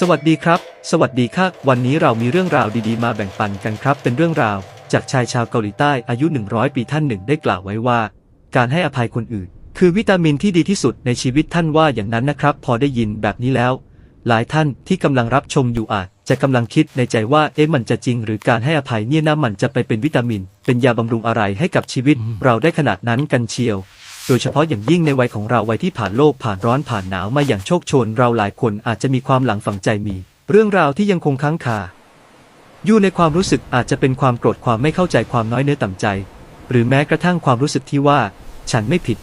สวัสดีครับ สวัสดีค่ะ วันนี้เรามีเรื่องราวดีๆ มาแบ่งปันกันครับ เป็นเรื่องราว จากชายชาวเกาหลีใต้อายุ 100 ปีท่านหนึ่งได้กล่าวไว้ว่า การให้อภัยคนอื่น คือวิตามินที่ดีที่สุดในชีวิตท่านว่าอย่างนั้นนะครับ พอได้ยินแบบนี้แล้ว หลายท่านที่กำลังรับชมอยู่อาจ จะกำลังคิดในใจว่าเอ๊ะมันจะจริง หรือการให้อภัยเนี่ยนะมันจะไปเป็นวิตามิน เป็นยาบำรุงอะไรให้กับชีวิต เราได้ขนาดนั้นกันเชียว โดยเฉพาะอย่างยิ่งในวัยของเราวัยที่ผ่านโลกผ่านร้อนผ่านหนาวมาอย่างโชคโชนเราหลายคนอาจจะมีความหลังฝังใจมี เรื่องราวที่ยังคงค้างคาอยู่ในความรู้สึกอาจจะเป็นความโกรธความไม่เข้าใจความน้อยเนื้อต่ำใจ หรือแม้กระทั่งความรู้สึกที่ว่า ฉันไม่ผิด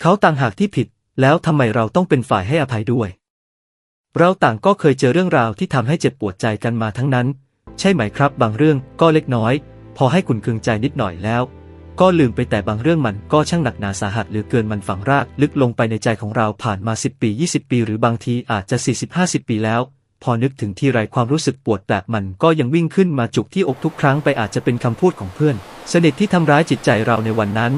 เขาต่างหากที่ผิด แล้วทำไมเราต้องเป็นฝ่ายให้อภัยด้วย เราต่างก็เคยเจอเรื่องราวที่ทำให้เจ็บปวดใจกันมาทั้งนั้น ใช่ไหมครับ บางเรื่องก็เล็กน้อย พอให้คุณเคืองใจนิดหน่อยแล้ว ก็ลืมไปแต่บางเรื่องมันก็ช่างหนักหนาสาหัสหลือเกินมันฝังรากลึกลงไปในใจของเราผ่านมา 10 ปี 20 ปี หรือบางทีอาจจะ 40-50 ปีแล้ว พอนึกถึงที่ไรความรู้สึกปวดแปลกมันก็ยังวิ่งขึ้นมาจุกที่อกทุกครั้งไปอาจจะเป็นคำพูดของเพื่อน สนิทที่ทำร้ายจิตใจเราในวันนั้น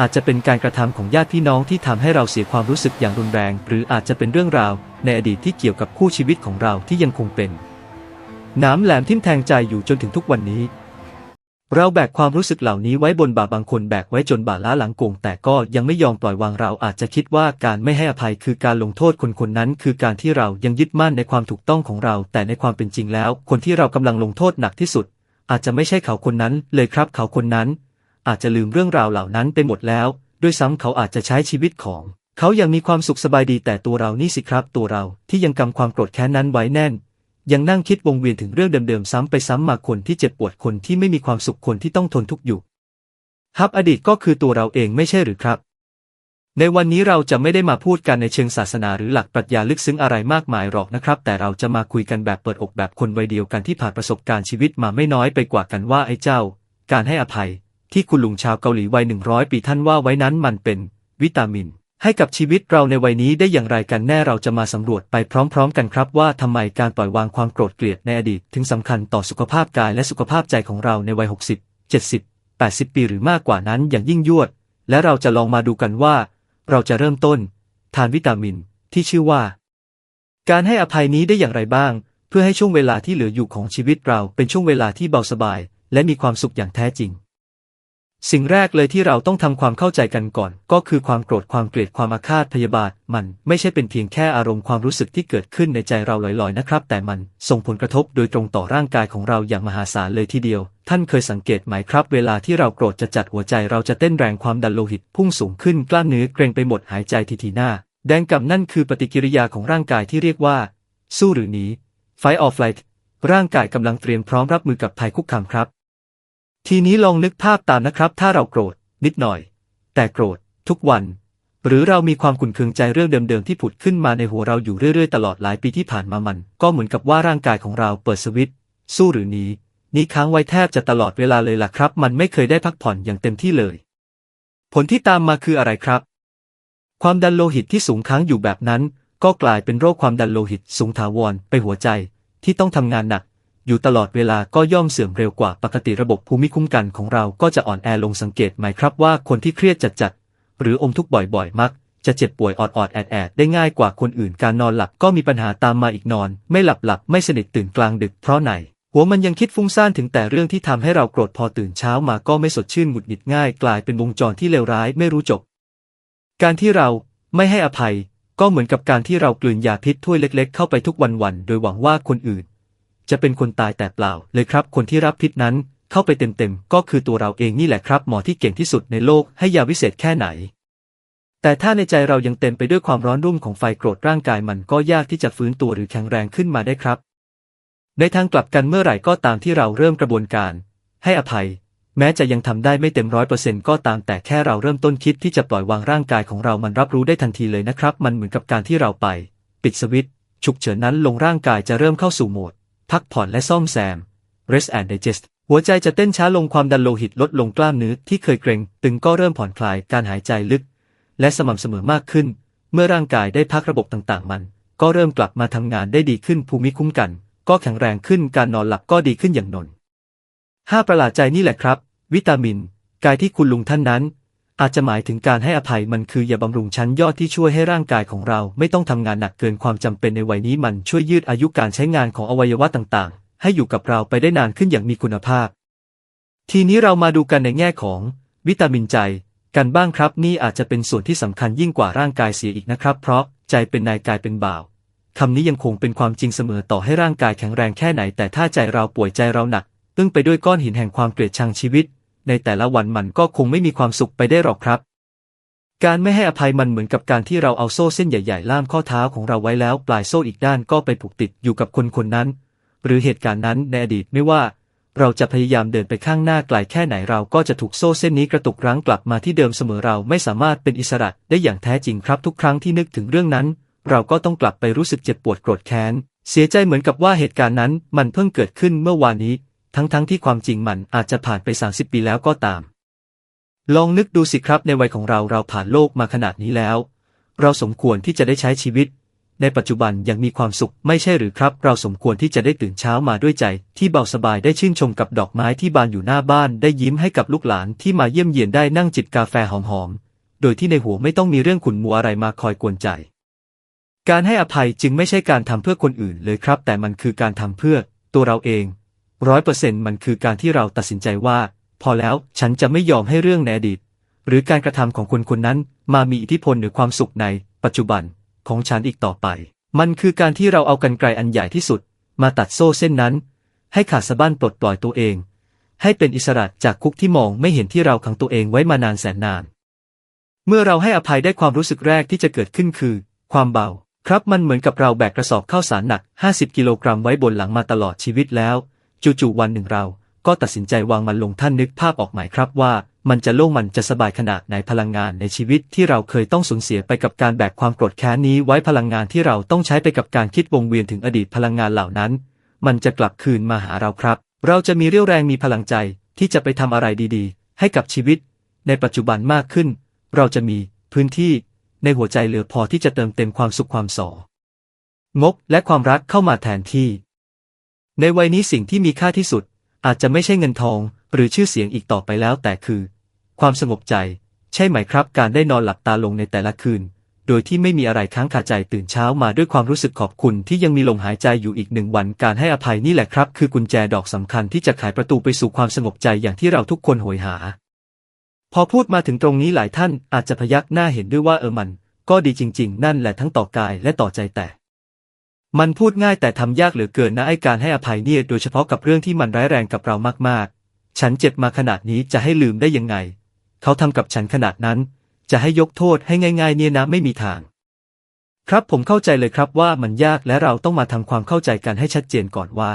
อาจจะเป็นการกระทำของญาติพี่น้องที่ทำให้เราเสียความรู้สึกอย่างรุนแรง หรืออาจจะเป็นเรื่องราว ในอดีตที่เกี่ยวกับคู่ชีวิตของเราที่ยังคงเป็นน้ำแหลมทิ่มแทงใจอยู่จนถึงทุกวันนี้ เราแบกความรู้สึกเหล่านี้ไว้บนบ่าบางคนแบกไว้จนบ่าล้าหลังโก่งแต่ก็ยังไม่ยอมปล่อยวางเราอาจจะคิดว่าการไม่ให้อภัยคือการลงโทษคนคนนั้น คือการที่เรายังยึดมั่นในความถูกต้องของเรา แต่ในความเป็นจริงแล้ว คนที่เรากำลังลงโทษหนักที่สุด อาจจะไม่ใช่เขาคนนั้น เลยครับ เขาคนนั้น อาจจะลืมเรื่องราวเหล่านั้นไปหมดแล้ว ด้วยซ้ำเขาอาจจะใช้ชีวิตของ เขายังมีความสุขสบายดีแต่ตัวเรานี่สิครับ ตัวเราที่ยังกำความโกรธแค้นนั้นไว้แน่น ยังนั่งคิดวงเวียนถึงเรื่องเดิมๆซ้ำไปซ้ำมาคนที่เจ็บปวดคนที่ไม่มีความสุขคนที่ต้องทนทุกข์อยู่ ฮับอดีตก็คือตัวเราเองไม่ใช่หรือครับ ในวันนี้เราจะไม่ได้มาพูดกันในเชิงศาสนาหรือหลักปรัชญาลึกซึ้งอะไรมากมายหรอกนะครับ แต่เราจะมาคุยกันแบบเปิดอกแบบคนวัยเดียวกันที่ผ่านประสบการณ์ชีวิตมาไม่น้อยไปกว่ากันว่าไอ้เจ้า การให้อภัย ที่คุณลุงชาวเกาหลีวัยหนึ่งร้อยปีท่านว่าไว้นั้นมันเป็น วิตามิน ให้กับชีวิตเราในวัยนี้ได้อย่างไรกันแน่เราจะมาสำรวจไปพร้อมๆ กันครับว่าทำไมการปล่อยวางความโกรธเกลียดในอดีต ถึงสำคัญต่อสุขภาพกายและสุขภาพใจของเราในวัย 60 70 80 ปีหรือมากกว่านั้นอย่างยิ่งยวด และเราจะลองมาดูกันว่า เราจะเริ่มต้น ทานวิตามินที่ชื่อว่า การให้อภัยนี้ได้อย่างไรบ้าง เพื่อให้ช่วงเวลาที่เหลืออยู่ของชีวิตเราเป็นช่วงเวลาที่เบาสบาย และมีความสุขอย่างแท้จริง สิ่งแรกเลยที่เราต้องทำความเข้าใจกันก่อน ก็คือความโกรธความเกลียดความอาฆาตพยาบาท มันไม่ใช่เป็นเพียงแค่อารมณ์ความรู้สึกที่เกิดขึ้นในใจเราลอยๆนะครับ แต่มันส่งผลกระทบโดยตรงต่อร่างกายของเราอย่างมหาศาลเลยทีเดียว ท่านเคยสังเกตไหมครับ เวลาที่เราโกรธจะจัดหัวใจเราจะเต้นแรงความดันโลหิตพุ่งสูงขึ้นกล้ามเนื้อเกร็งไปหมดหายใจทีทีหน้า แดงกับนั่นคือปฏิกิริยาของร่างกายที่เรียกว่า สู้หรือหนี Fight or flight ร่างกายกำลังเตรียมพร้อมรับมือกับภัยคุกคามครับ ทีนี้ลองนึกภาพตามนะครับ ถ้าเราโกรธ นิดหน่อย แต่โกรธ ทุกวัน หรือเรามีความขุ่นเคืองใจเรื่องเดิมๆที่ผุดขึ้นมาในหัวเราอยู่เรื่อยๆ ตลอดหลายปีที่ผ่านมามัน ก็เหมือนกับว่าร่างกายของเราเปิดสวิตช์สู้หรือนีนี้ค้างไว้แทบจะตลอดเวลาเลยล่ะครับ มันไม่เคยได้พักผ่อนอย่างเต็มที่เลย ผลที่ตามมาคืออะไรครับ ความดันโลหิตที่สูงค้างอยู่แบบนั้น ก็กลายเป็นโรคความดันโลหิตสูงถาวรไปหัวใจที่ต้องทำงานหนัก อยู่ตลอดเวลาก็ย่อมเสื่อมเร็วกว่าปกติระบบภูมิคุ้มกันของเราก็จะอ่อนแอลงสังเกตไหมครับว่าคนที่เครียดจัดๆหรืออมทุกข์บ่อยๆ มัก จะเจ็บป่วยออดๆแอดๆได้ง่ายกว่าคนอื่นการนอนหลับก็มีปัญหาตามมาอีกนอน ไม่หลับหลับไม่สนิทตื่นกลางดึกเพราะไหนหัวมันยังคิดฟุ้งซ่านถึงแต่เรื่องที่ทำให้เราโกรธพอตื่นเช้ามาก็ไม่สดชื่นหงุดหงิดง่ายกลายเป็นวงจรที่เลวร้ายไม่รู้จบ การที่เราไม่ให้อภัย ก็เหมือนกับการที่เรากลืนยาพิษถ้วยเล็ก ๆ เข้าไปทุกวันๆโดยหวังว่าคนอื่น จะเป็นคนตายแต่เปล่าเลยครับ คนที่รับพิษนั้นเข้าไปเต็มๆ ก็คือตัวเราเองนี่แหละครับ หมอที่เก่งที่สุดในโลกให้ยาวิเศษแค่ไหน แต่ถ้าในใจเรายังเต็มไปด้วยความร้อนรุ่มของไฟโกรธร่างกายมันก็ยากที่จะฟื้นตัวหรือแข็งแรงขึ้นมาได้ครับ ในทางกลับกันเมื่อไหร่ก็ตามที่เราเริ่มกระบวนการ ให้อภัย แม้จะยังทำได้ไม่เต็มร้อยเปอร์เซ็นต์ก็ตามแต่แค่เราเริ่มต้นคิดที่จะปล่อยวางร่างกายของเรามันรับรู้ได้ทันทีเลยนะครับ มันเหมือนกับการที่เราไป ปิดสวิตช์ฉุกเฉินนั้นลงร่างกายจะเริ่มเข้าสู่โหมด พักผ่อนและซ่อมแซม rest and digest หัวใจจะเต้นช้าลงความดันโลหิตลดลงกล้ามเนื้อที่เคยเกร็ง ตึงก็เริ่มผ่อนคลายการหายใจลึก และสม่ำเสมอมากขึ้น เมื่อร่างกายได้พักระบบต่างๆ มัน ก็เริ่มกลับมาทำงานได้ดีขึ้นภูมิคุ้มกัน ก็แข็งแรงขึ้นการนอนหลับก็ดีขึ้นอย่างนนห้าประหลาดใจนี่แหละครับ วิตามิน กายที่คุณลุงท่านนั้น อาจจะหมายถึงการให้อภัยมันคืออย่าบำรุงชั้นยอดที่ช่วยให้ร่างกายของเราไม่ต้องทำงานหนักเกินความจำเป็นในวัยนี้มันช่วยยืดอายุการใช้งานของอวัยวะต่างๆ ให้อยู่กับเราไปได้นานขึ้นอย่างมีคุณภาพ ทีนี้เรามาดูกันในแง่ของ วิตามินใจ กันบ้างครับนี่อาจจะเป็นส่วนที่สำคัญยิ่งกว่าร่างกายเสียอีกนะครับ เพราะใจเป็นนายกายเป็นบ่าวคำนี้ยังคงเป็นความจริงเสมอต่อให้ร่างกายแข็งแรงแค่ไหน แต่ถ้าใจเราป่วยใจเราหนักตึงไปด้วยก้อนหินแห่งความเกลียดชังชีวิต ในแต่ละวันมันก็คงไม่มีความสุขไปได้หรอกครับ การไม่ให้อภัยมันเหมือนกับการที่เราเอาโซ่เส้นใหญ่ๆ ล่ามข้อเท้าของเราไว้แล้ว ปลายโซ่อีกด้านก็ไปผูกติดอยู่กับคนคนนั้น หรือเหตุการณ์นั้นในอดีตไม่ว่า เราจะพยายามเดินไปข้างหน้าไกลแค่ไหนเราก็จะถูกโซ่เส้นนี้กระตุกรั้งกลับมาที่เดิมเสมอเราไม่สามารถเป็นอิสระได้อย่างแท้จริงครับทุกครั้งที่นึกถึงเรื่องนั้น เราก็ต้องกลับไปรู้สึกเจ็บปวดโกรธแค้นเสียใจเหมือนกับว่าเหตุการณ์นั้นมันเพิ่งเกิดขึ้นเมื่อวานนี้ ทั้งๆทที่ความจริงมันอาจจะผ่านไป 30 ปีแล้วก็ตาม ลองนึกดูสิครับในวัยของเราเราผ่านโลกมาขนาดนี้แล้ว เราสมควรที่จะได้ใช้ชีวิต ในปัจจุบันยังมีความสุขไม่ใช่หรือครับ เราสมควรที่จะได้ตื่นเช้ามาด้วยใจ ที่เบาสบายได้ชื่นชมกับดอกไม้ที่บานอยู่หน้าบ้าน ได้ยิ้มให้กับลูกหลานที่มาเยี่ยมเยียนได้นั่งจิบกาแฟหอมๆโดยที่ในหัวไม่ต้องมีเรื่องขุนมัวอะไรมาคอยกวนใจ การให้อภัยจึงไม่ใช่การทำเพื่อคนอื่นเลยครับ แต่มันคือการทำเพื่อตัวเราเอง ร้อยเปอร์เซ็นต์มันคือการที่เราตัดสินใจว่า พอแล้วฉันจะไม่ยอมให้เรื่องในอดีต หรือการกระทำของคนคนนั้นมามีอิทธิพลหรือความสุขในปัจจุบันของฉันอีกต่อไป มันคือการที่เราเอากันไกลอันใหญ่ที่สุด มาตัดโซ่เส้นนั้น ให้ขาดสะบั้นปลดปล่อยตัวเอง ให้เป็นอิสระจากคุกที่มองไม่เห็นที่เราขังตัวเองไว้มานานแสนนาน เมื่อเราให้อภัยได้ความรู้สึกแรกที่จะเกิดขึ้นคือ ความเบา ครับมันเหมือนกับเราแบกกระสอบข้าวสารหนัก 50 กิโลกรัมไว้บนหลังมาตลอดชีวิตแล้ว จู่ๆวันหนึ่งเราก็ตัดสินใจวางมันลงท่านนึกภาพออกไหมครับว่า มันจะโล่งมันจะสบายขนาดไหนพลังงานในชีวิตที่เราเคยต้องสูญเสียไปกับการแบกความโกรธแค้นนี้ไว้พลังงานที่เราต้องใช้ไปกับการคิดวงเวียนถึงอดีตพลังงานเหล่านั้น มันจะกลับคืนมาหาเราครับ เราจะมีเรี่ยวแรงมีพลังใจที่จะไปทำอะไรดีๆ ให้กับชีวิต ในปัจจุบันมากขึ้น เราจะมีพื้นที่ในหัวใจเหลือพอที่จะเติมเต็มความสุขความสองบและความรักเข้ามาแทนที่ ในวัยนี้สิ่งที่มีค่าที่สุด อาจจะไม่ใช่เงินทอง หรือชื่อเสียงอีกต่อไปแล้วแต่คือ ความสงบใจ ใช่ไหมครับ การได้นอนหลับตาลงในแต่ละคืน โดยที่ไม่มีอะไรค้างคาใจตื่นเช้ามาด้วยความรู้สึกขอบคุณที่ยังมีลมหายใจอยู่อีกหนึ่งวันการให้อภัยนี่แหละครับ คือกุญแจดอกสำคัญที่จะไขประตูไปสู่ความสงบใจอย่างที่เราทุกคนโหยหา พอพูดมาถึงตรงนี้หลายท่านอาจจะพยักหน้าเห็นด้วยว่าเออมัน ก็ดีจริง ๆ นั่นแหละทั้งต่อกายและต่อใจแต่ มันพูดง่ายแต่ทำยากเหลือเกินนะไอการให้อภัยเนี่ยโดยเฉพาะกับเรื่องที่มันร้ายแรงกับเรามากๆ ฉันเจ็บมาขนาดนี้จะให้ลืมได้ยังไง เขาทำกับฉันขนาดนั้น จะให้ยกโทษให้ง่าย ๆ เนี่ยนะไม่มีทาง ครับผมเข้าใจเลยครับว่ามันยากและเราต้องมาทำความเข้าใจกันให้ชัดเจนก่อนว่า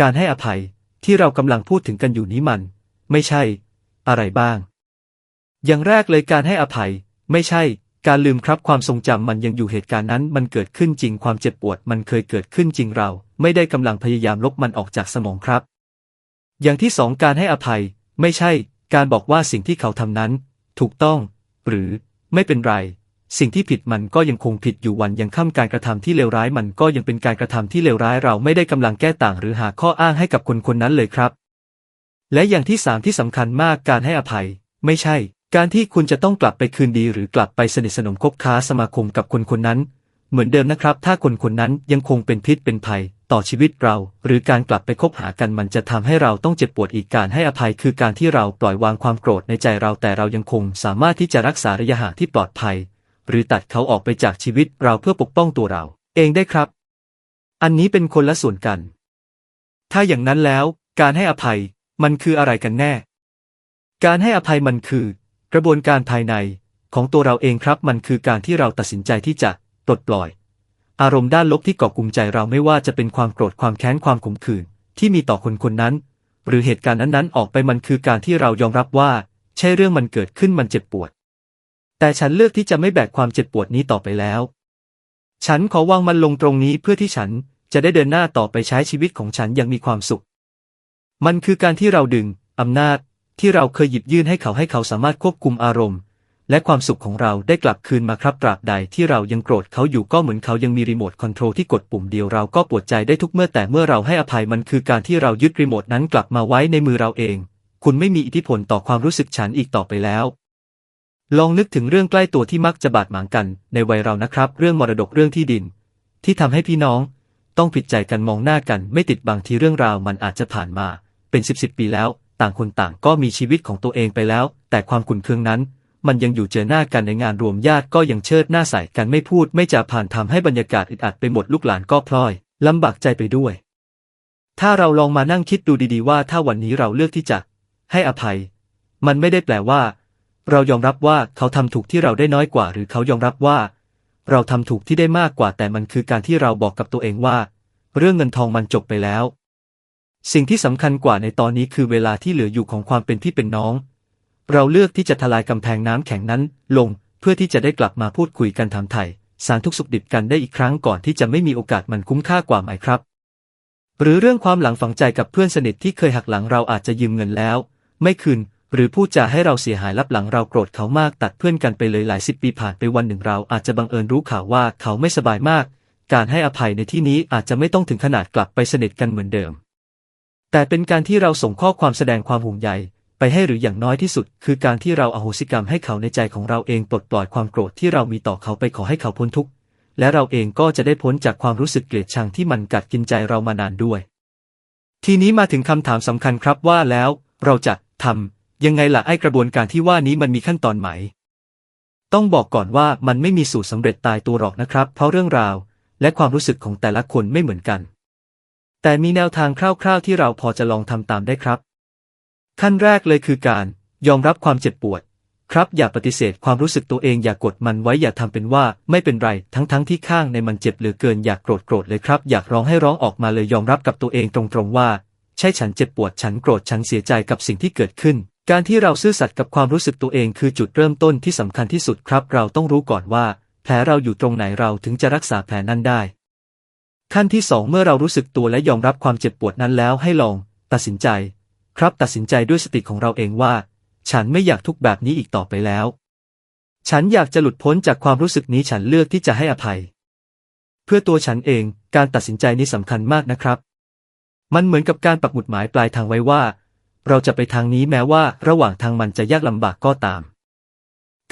การให้อภัยที่เรากำลังพูดถึงกันอยู่นี้มัน ไม่ใช่ อะไรบ้าง อย่างแรกเลยการให้อภัย ไม่ใช่ การลืมครับความทรงจำมันยังอยู่เหตุการณ์นั้น มันเกิดขึ้นจริงความเจ็บปวด มันเคยเกิดขึ้นจริงเรา ไม่ได้กำลังพยายามลบมันออกจากสมองครับ อย่างที่สองการให้อภัย ไม่ใช่ การบอกว่าสิ่งที่เขาทำนั้น ถูกต้อง หรือ ไม่เป็นไร สิ่งที่ผิดมันก็ยังคงผิดอยู่วันยังค่ำการกระทำที่เลวร้ายมันก็ยังเป็นการกระทำที่เลวร้ายเราไม่ได้กำลังแก้ต่าง หรือหาข้ออ้างให้กับคนคนนั้นเลยครับ และอย่างที่สามที่สำคัญมากการให้อภัย ไม่ใช่ การที่คุณจะต้องกลับไปคืนดีหรือกลับไปสนิทสนมคบค้าสมาคมกับคนคนนั้น เหมือนเดิมนะครับ ถ้าคนคนนั้นยังคงเป็นพิษเป็นภัย ต่อชีวิตเรา หรือการกลับไปคบหากันมันจะทำให้เราต้องเจ็บปวดอีกการให้อภัยคือการที่เราปล่อยวางความโกรธในใจเราแต่เรายังคงสามารถที่จะรักษาระยะห่างที่ปลอดภัย หรือตัดเขาออกไปจากชีวิตเราเพื่อปกป้องตัวเรา เองได้ครับ อันนี้เป็นคนละส่วนกัน ถ้าอย่างนั้นแล้ว การให้อภัยมันคืออะไรกันแน่ การให้อภัยมันคือ กระบวนการภายในของตัวเราเองครับมันคือการที่เราตัดสินใจที่จะปลดปล่อย อารมณ์ด้านลบที่เกาะกลุ่มใจเราไม่ว่าจะเป็นความโกรธความแค้นความขมขื่นที่มีต่อคนคนนั้น หรือเหตุการณ์นั้นๆออกไปมันคือการที่เรายอมรับว่า ใช่เรื่องมันเกิดขึ้นมันเจ็บปวด แต่ฉันเลือกที่จะไม่แบกความเจ็บปวดนี้ต่อไปแล้ว ฉันขอวางมันลงตรงนี้เพื่อที่ฉันจะได้เดินหน้าต่อไปใช้ชีวิตของฉันอย่างมีความสุข มันคือการที่เราดึงอำนาจ ที่เราเคยหยิบยื่นให้เขาให้เขาสามารถควบคุมอารมณ์ และความสุขของเราได้กลับคืนมาครับตราบใดที่เรายังโกรธเขาอยู่ก็เหมือนเขายังมีรีโมทคอนโทรลที่กดปุ่มเดียวเราก็ปวดใจได้ทุกเมื่อแต่เมื่อเราให้อภัยมันคือการที่เรายึดรีโมทนั้นกลับมาไว้ในมือเราเอง คุณไม่มีอิทธิพลต่อความรู้สึกฉันอีกต่อไปแล้วลองนึกถึงเรื่องใกล้ตัวที่มักจะบาดหมางกัน ในวัยเรานะครับ เรื่องมรดกเรื่องที่ดิน ที่ทำให้พี่น้อง ต้องผิดใจกันมองหน้ากัน ไม่ติดบางทีเรื่องราวมันอาจจะผ่านมา เป็นสิบสิบปีแล้ว ต่างคนต่างก็มีชีวิตของตัวเองไปแล้ว แต่ความขุ่นเคืองนั้น มันยังอยู่เจอหน้ากันในงานรวมญาติก็ยังเชิดหน้าใส่กันไม่พูดไม่จาผ่านทำให้บรรยากาศอึดอัดไปหมดลูกหลานก็พลอยลำบากใจไปด้วย ถ้าเราลองมานั่งคิดดูดีๆว่าถ้าวันนี้เราเลือกที่จะ ให้อภัย มันไม่ได้แปลว่า เรายอมรับว่าเขาทำถูกที่เราได้น้อยกว่า หรือเขายอมรับว่า เราทำถูกที่ได้มากกว่าแต่มันคือการที่เราบอกกับตัวเองว่า เรื่องเงินทองมันจบไปแล้ว สิ่งที่สำคัญกว่าในตอนนี้คือเวลาที่เหลืออยู่ของความเป็นพี่เป็นน้อง เราเลือกที่จะทลายกำแพงน้ำแข็งนั้น ลงเพื่อที่จะได้กลับมาพูดคุยกันถามไถ่สารทุกสุขดิบกันได้อีกครั้งก่อนที่จะไม่มีโอกาสมันคุ้มค่ากว่าไหมครับ หรือเรื่องความหลังฝังใจกับเพื่อนสนิทที่เคยหักหลังเราอาจจะยืมเงินแล้ว ไม่คืน หรือพูดจาให้เราเสียหายรับหลังเราโกรธเขามากตัดเพื่อนกันไปเลยหลายสิบปีผ่านไปวันหนึ่งเราอาจจะบังเอิญรู้ข่าวว่าเขาไม่สบายมาก การให้อภัยในที่นี้อาจจะไม่ต้องถึงขนาดกลับไปสนิทกันเหมือนเดิม แต่เป็นการที่เราส่งข้อความแสดงความห่วงใยไปให้หรืออย่างน้อยที่สุด คือการที่เราอโหสิกรรมให้เขาในใจของเราเองปลดปล่อยความโกรธที่เรามีต่อเขาไปขอให้เขาพ้นทุกข์และเราเองก็จะได้พ้นจากความรู้สึกเกลียดชังที่มันกัดกินใจเรามานานด้วย ทีนี้มาถึงคำถามสำคัญครับว่าแล้ว เราจะทำยังไงล่ะไอ้กระบวนการที่ว่านี้มันมีขั้นตอนไหม ต้องบอกก่อนว่ามันไม่มีสูตรสำเร็จตายตัวหรอกนะครับ เพราะเรื่องราว และความรู้สึกของแต่ละคนไม่เหมือนกัน แต่มีแนวทางคร่าวๆที่เราพอจะลองทำตามได้ครับ ขั้นแรกเลยคือการ ยอมรับความเจ็บปวด ครับอย่าปฏิเสธความรู้สึกตัวเองอย่ากดมันไว้อย่าทำเป็นว่าไม่เป็นไรทั้งๆทที่ข้างในมันเจ็บเหลือเกินอยากโกรธโกรธเลยครับ อยากร้องให้ร้องออกมาเลยยอมรับกับตัวเองตรงๆว่า ใช่ฉันเจ็บปวดฉันโกรธฉันเสียใจกับสิ่งที่เกิดขึ้น การที่เราซื่อสัตย์กับความรู้สึกตัวเองคือจุดเริ่มต้นที่สำคัญที่สุดครับ เราต้องรู้ก่อนว่าแผลเราอยู่ตรงไหนเราถึงจะรักษาแผลนั้นได้ ขั้นที่สองเมื่อเรารู้สึกตัวและยอมรับความเจ็บปวดนั้นแล้วให้ลอง ตัดสินใจ ครับตัดสินใจด้วยสติของเราเองว่า ฉันไม่อยากทุกแบบนี้อีกต่อไปแล้ว ฉันอยากจะหลุดพ้นจากความรู้สึกนี้ฉันเลือกที่จะให้อภัย เพื่อตัวฉันเองการตัดสินใจนี้สำคัญมากนะครับ มันเหมือนกับการปักหมุดหมายปลายทางไว้ว่า เราจะไปทางนี้แม้ว่าระหว่างทางมันจะยากลำบากก็ตาม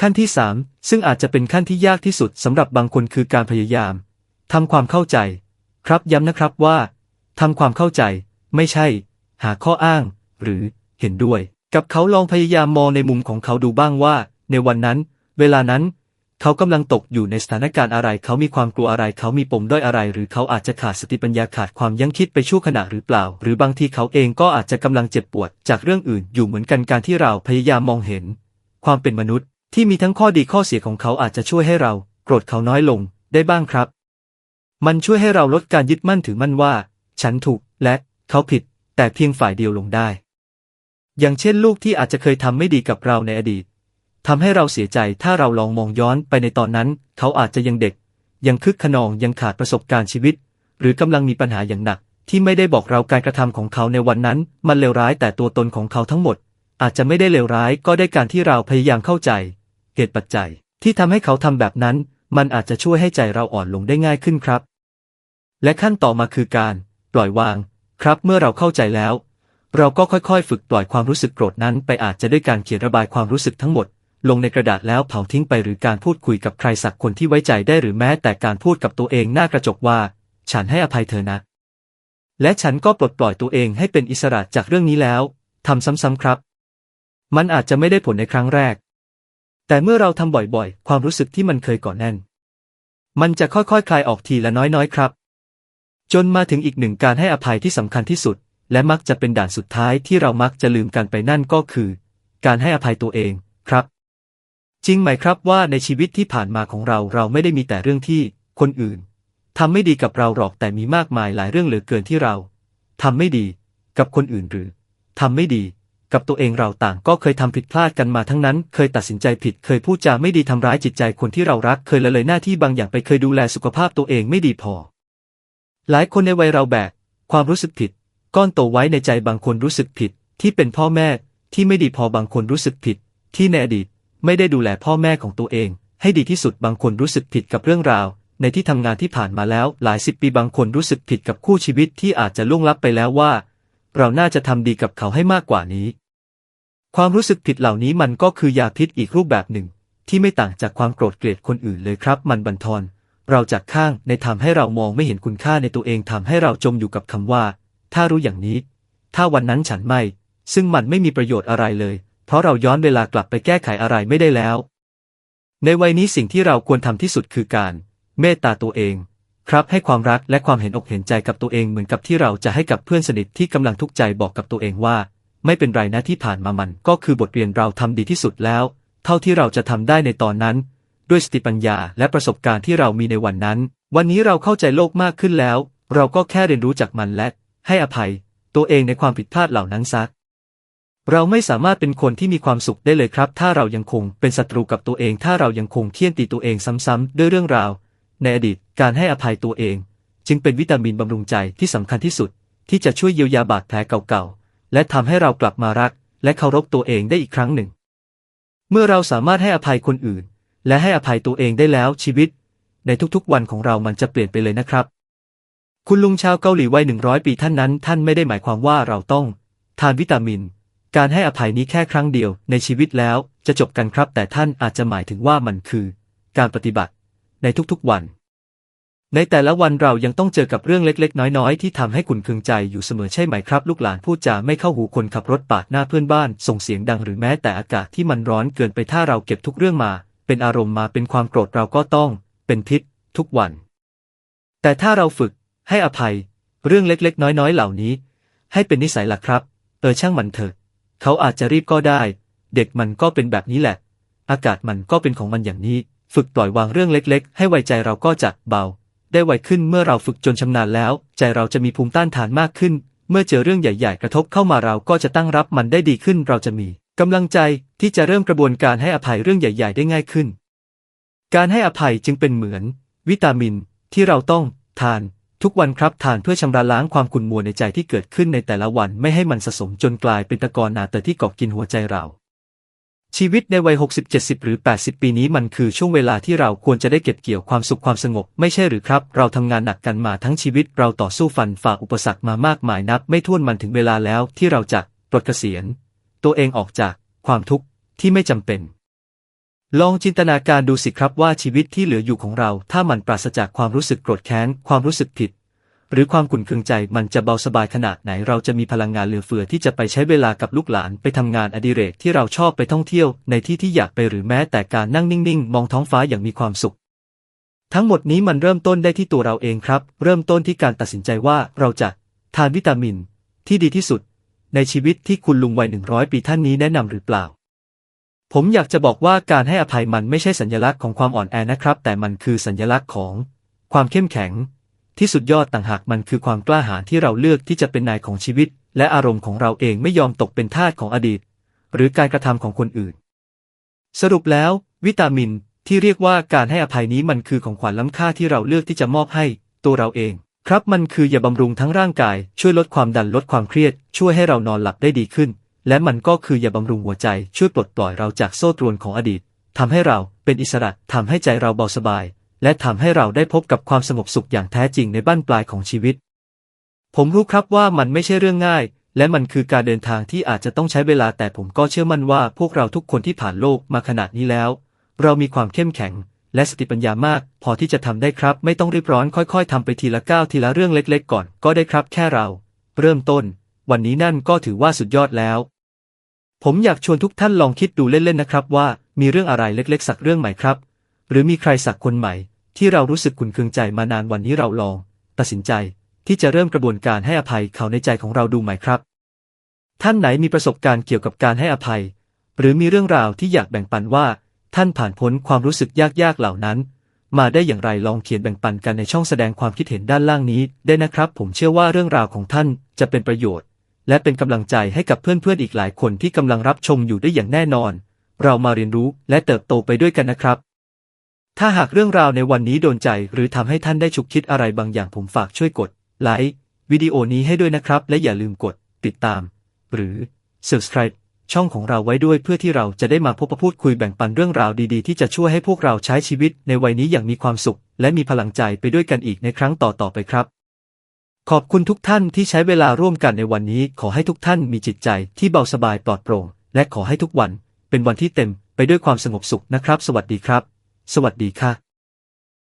ขั้นที่สามซึ่งอาจจะเป็นขั้นที่ยากที่สุดสำหรับบางคนคือการพยายามทำความเข้าใจ ครับย้ำนะครับว่าทำความเข้าใจไม่ใช่ หาข้ออ้าง หรือเห็นด้วย กับเขาลองพยายามมองในมุมของเขาดูบ้างว่า ในวันนั้น เวลานั้น เขากำลังตกอยู่ในสถานการณ์อะไร เขามีความกลัวอะไร เขามีปมด้อยอะไร หรือเขาอาจจะขาดสติปัญญาขาดความยั้งคิดไปชั่วขณะหรือเปล่า หรือบางทีเขาเองก็อาจจะกำลังเจ็บปวด จากเรื่องอื่นอยู่เหมือนกันการที่เราพยายามมองเห็น ความเป็นมนุษย์ที่มีทั้งข้อดีข้อเสียของเขาอาจจะช่วยให้เรา โกรธเขาน้อยลงได้บ้างครับ มันช่วยให้เราลดการยึดมั่นถือมั่นว่า ฉันถูกและเขาผิด แต่เพียงฝ่ายเดียวลงได้ อย่างเช่นลูกที่อาจจะเคยทำไม่ดีกับเราในอดีตทำให้เราเสียใจถ้าเราลองมองย้อนไปในตอนนั้น เขาอาจจะยังเด็ก ยังคึกขนองยังขาดประสบการณ์ชีวิต หรือกำลังมีปัญหาอย่างหนัก ที่ไม่ได้บอกเราการกระทำของเขาในวันนั้น มันเลวร้ายแต่ตัวตนของเขาทั้งหมด อาจจะไม่ได้เลวร้ายก็ได้การที่เราพยายามเข้าใจ เหตุปัจจัย ที่ทำให้เขาทำแบบนั้น มันอาจจะช่วยให้ใจเราอ่อนลงได้ง่ายขึ้นครับ และขั้นต่อมาคือการ ปล่อยวาง ครับเมื่อเราเข้าใจแล้ว เราก็ค่อยๆ ฝึกปล่อยความรู้สึกโกรธนั้น ไปอาจจะด้วยการเขียนระบายความรู้สึกทั้งหมด ลงในกระดาษแล้วเผาทิ้งไปหรือการพูดคุยกับใครสักคนที่ไว้ใจได้หรือแม้แต่การพูดกับตัวเองหน้ากระจกว่า ฉันให้อภัยเธอนะ และฉันก็ปลดปล่อยตัวเองให้เป็นอิสระจากเรื่องนี้แล้วทำซ้ำๆครับ มันอาจจะไม่ได้ผลในครั้งแรก แต่เมื่อเราทำบ่อยๆ ความรู้สึกที่มันเคยก่อนแน่น มันจะค่อยๆคคลายออกทีละน้อยๆครับ จนมาถึงอีกหนึ่งการให้อภัยที่สำคัญที่สุด และมักจะเป็นด่านสุดท้ายที่เรามักจะลืมกันไปนั่นก็คือ การให้อภัยตัวเองครับ จริงไหมครับว่าในชีวิตที่ผ่านมาของเราเราไม่ได้มีแต่เรื่องที่คนอื่นทำไม่ดีกับเราหรอกแต่มีมากมายหลายเรื่องเหลือเกินที่เราทำไม่ดีกับคนอื่นหรือทำไม่ดี กับตัวเองเราต่างก็เคยทำผิดพลาดกันมาทั้งนั้น เคยตัดสินใจผิด เคยพูดจาไม่ดีทำร้ายจิตใจคนที่เรารัก เคยละเลยหน้าที่บางอย่างไปเคยดูแลสุขภาพตัวเองไม่ดีพอ หลายคนในวัยเราแบกความรู้สึกผิด ก้อนโตไว้ในใจบางคนรู้สึกผิด ที่เป็นพ่อแม่ที่ไม่ดีพอบางคนรู้สึกผิด ที่ในอดีตไม่ได้ดูแลพ่อแม่ของตัวเอง ให้ดีที่สุดบางคนรู้สึกผิดกับเรื่องราว ในที่ทำงานที่ผ่านมาแล้ว หลายสิบปีบางคนรู้สึกผิดกับคู่ชีวิตที่อาจจะล่วงลับไปแล้วว่า เราน่าจะทำดีกับเขาให้มากกว่านี้ ความรู้สึกผิดเหล่านี้มันก็คือยาพิษอีกรูปแบบหนึ่ง ที่ไม่ต่างจากความโกรธเกลียดคนอื่นเลยครับ มันบันทอนเราจากข้างในทำให้เรามองไม่เห็นคุณค่าในตัวเองทำให้เราจมอยู่กับคำว่า ถ้ารู้อย่างนี้ ถ้าวันนั้นฉันไม่ ซึ่งมันไม่มีประโยชน์อะไรเลย เพราะเราย้อนเวลากลับไปแก้ไขอะไรไม่ได้แล้ว ในวัยนี้สิ่งที่เราควรทำที่สุดคือการ เมตตาตัวเอง ครับให้ความรักและความเห็นอกเห็นใจกับตัวเองเหมือนกับที่เราจะให้กับเพื่อนสนิทที่กำลังทุกข์ใจบอกกับตัวเองว่า ไม่เป็นไรนะที่ผ่านมามัน ก็คือบทเรียนเราทำดีที่สุดแล้ว เท่าที่เราจะทำได้ในตอนนั้น ด้วยสติปัญญาและประสบการณ์ที่เรามีในวันนั้น วันนี้เราเข้าใจโลกมากขึ้นแล้ว เราก็แค่เรียนรู้จากมันและ ให้อภัย ตัวเองในความผิดพลาดเหล่านั้นซัก เราไม่สามารถเป็นคนที่มีความสุขได้เลยครับ ถ้าเรายังคงเป็นศัตรูกับตัวเอง ถ้าเรายังคงเคี่ยนตีตัวเองซ้ำๆด้วยเรื่องราว ในอดีตการให้อภัยตัวเอง จึงเป็นวิตามินบำรุงใจที่สำคัญที่สุด ที่จะช่วยเยียวยาบาดแผลเก่าๆ และทำให้เรากลับมารัก และเคารพตัวเองได้อีกครั้งหนึ่ง เมื่อเราสามารถให้อภัยคนอื่น และให้อภัยตัวเองได้แล้วชีวิต ในทุกๆวันของเรามันจะเปลี่ยนไปเลยนะครับ คุณลุงชาวเกาหลีวัยหนึ่งร้อยปีท่านนั้น ท่านไม่ได้หมายความว่าเราต้อง ทานวิตามิน การให้อภัยนี้แค่ครั้งเดียว ในชีวิตแล้วจะจบกันครับ แต่ท่านอาจจะหมายถึงว่ามันคือ การปฏิบัติ ในทุกๆวัน ในแต่ละวันเรายังต้องเจอกับเรื่องเล็ก ๆ น้อย ๆ ที่ทำให้ขุนเคืองใจอยู่เสมอใช่ไหมครับ ลูกหลานพูดจาไม่เข้าหูคนขับรถปาดหน้าเพื่อนบ้าน ส่งเสียงดังหรือแม้แต่อากาศที่มันร้อนเกินไปถ้าเราเก็บทุกเรื่องมา เป็นอารมณ์มาเป็นความโกรธเราก็ต้อง เป็นพิษ ทุกวัน แต่ถ้าเราฝึกให้อภัย เรื่องเล็กๆ น้อย ๆ เหล่านี้ ให้เป็นนิสัยล่ะครับ เออช่างมันเถอะเขาอาจจะรีบก็ได้ เด็กมันก็เป็นแบบนี้แหละ อากาศมันก็เป็นของมันอย่างนี้ ฝึกปล่อยวางเรื่องเล็กๆ ให้ไวใจเราก็จะเบา ได้ไวขึ้นเมื่อเราฝึกจนชำนาญแล้ว ใจเราจะมีภูมิต้านทานมากขึ้น เมื่อเจอเรื่องใหญ่ ๆ กระทบเข้ามาเราก็จะตั้งรับมันได้ดีขึ้น เราจะมีกำลังใจที่จะเริ่มกระบวนการให้อภัยเรื่องใหญ่ ๆ ได้ง่ายขึ้น การให้อภัยจึงเป็นเหมือน วิตามิน ที่เราต้องทาน ทุกวันครับทานเพื่อชำระล้างความขุ่นมัวในใจที่เกิดขึ้นในแต่ละวันไม่ให้มันสะสมจนกลายเป็นตะกอนหนาเตอที่เกาะกินหัวใจเรา ชีวิตในวัย 60 70 หรือ 80 ปีนี้มันคือช่วงเวลาที่เราควรจะได้เก็บเกี่ยวความสุขความสงบ ไม่ใช่หรือครับ เราทำงานหนักกันมาทั้งชีวิต เราต่อสู้ฟันฝ่าอุปสรรคมามากมายนับ ไม่ถ้วนมันถึงเวลาแล้วที่เราจะปลดเกษียณ ตัวเองออกจากความทุกข์ที่ไม่จำเป็น ลองจินตนาการดูสิครับว่าชีวิตที่เหลืออยู่ของเรา ถ้ามันปราศจากความรู้สึกโกรธแค้น ความรู้สึกผิด หรือความขุ่นเคืองใจมันจะเบาสบายขนาดไหนเราจะมีพลังงานเหลือเฟือที่จะไปใช้เวลากับลูกหลานไปทำงานอดิเรกที่เราชอบไปท่องเที่ยวในที่ที่อยากไปหรือแม้แต่การนั่งนิ่งๆ มองท้องฟ้าอย่างมีความสุข ทั้งหมดนี้มันเริ่มต้นได้ที่ตัวเราเองครับ เริ่มต้นที่การตัดสินใจว่าเราจะทานวิตามิน ที่ดีที่สุด ในชีวิตที่คุณลุงวัยหนึ่งร้อยปีท่านนี้แนะนำหรือเปล่า ผมอยากจะบอกว่าการให้อภัยมันไม่ใช่สัญลักษณ์ของความอ่อนแอนะครับ แต่มันคือสัญลักษณ์ของความเข้มแข็ง ที่สุดยอดต่างหากมันคือความกล้าหาญที่เราเลือกที่จะเป็นนายของชีวิต และอารมณ์ของเราเองไม่ยอมตกเป็นทาสของอดีต หรือการกระทำของคนอื่น สรุปแล้ว วิตามินที่เรียกว่าการให้อภัยนี้มันคือของขวัญล้ำค่าที่เราเลือกที่จะมอบให้ตัวเราเอง ครับมันคืออย่าบำรุงทั้งร่างกาย ช่วยลดความดันลดความเครียด ช่วยให้เรานอนหลับได้ดีขึ้น และมันก็คืออย่าบำรุงหัวใจช่วยปลดปล่อยเราจากโซ่ตรวนของอดีตทำให้เราเป็นอิสระทำให้ใจเราเบาสบาย และทำให้เราได้พบกับความสงบสุขอย่างแท้จริงในบ้านปลายของชีวิต ผมรู้ครับว่ามันไม่ใช่เรื่องง่าย และมันคือการเดินทางที่อาจจะต้องใช้เวลาแต่ผมก็เชื่อมั่นว่าพวกเราทุกคนที่ผ่านโลกมาขนาดนี้แล้ว เรามีความเข้มแข็ง และสติปัญญามาก พอที่จะทำได้ครับ ไม่ต้องรีบร้อนค่อย ๆทำไปทีละก้าวทีละเรื่องเล็ก ๆ ก่อนก็ได้ครับ แค่เรา เริ่มต้น วันนี้นั่นก็ถือว่าสุดยอดแล้ว ผมอยากชวนทุกท่านลองคิดดูเล่นๆนะครับว่ามีเรื่องอะไรเล็ก ๆ สักเรื่องใหม่ครับ หรือมีใครสักคนใหม่ ที่เรารู้สึกขุนเคืองใจมานานวันนี้เราลอง ตัดสินใจที่จะเริ่มกระบวนการให้อภัยเขาในใจของเราดูไหมครับ ท่านไหนมีประสบการณ์เกี่ยวกับการให้อภัย หรือมีเรื่องราวที่อยากแบ่งปันว่า ท่านผ่านพ้นความรู้สึกยากๆเหล่านั้น มาได้อย่างไรลองเขียนแบ่งปันกันในช่องแสดงความคิดเห็นด้านล่างนี้ ได้นะครับ ผมเชื่อว่าเรื่องราวของท่านจะเป็นประโยชน์ และเป็นกำลังใจให้กับเพื่อนๆอีกหลายคนที่กำลังรับชมอยู่ได้อย่างแน่นอน เรามาเรียนรู้และเติบโตไปด้วยกันนะครับ ถ้าหากเรื่องราวในวันนี้โดนใจหรือทำให้ท่านได้ฉุกคิดอะไรบางอย่างผมฝากช่วยกดไลค์วิดีโอนี้ให้ด้วยนะครับ และอย่าลืมกดติดตาม หรือ subscribe ช่องของเราไว้ด้วยเพื่อที่เราจะได้มาพบปะพูดคุยแบ่งปันเรื่องราวดีๆ ที่จะช่วยให้พวกเราใช้ชีวิตในวัยนี้อย่างมีความสุข และมีพลังใจไปด้วยกันอีกในครั้งต่อๆไปครับ ขอบคุณทุกท่านที่ใช้เวลาร่วมกันในวันนี้ ขอให้ทุกท่านมีจิตใจที่เบาสบายปลอดโปร่ง และขอให้ทุกวัน เป็นวันที่เต็มไปด้วยความสงบสุขนะครับ สวัสดีครับ สวัสดีค่ะ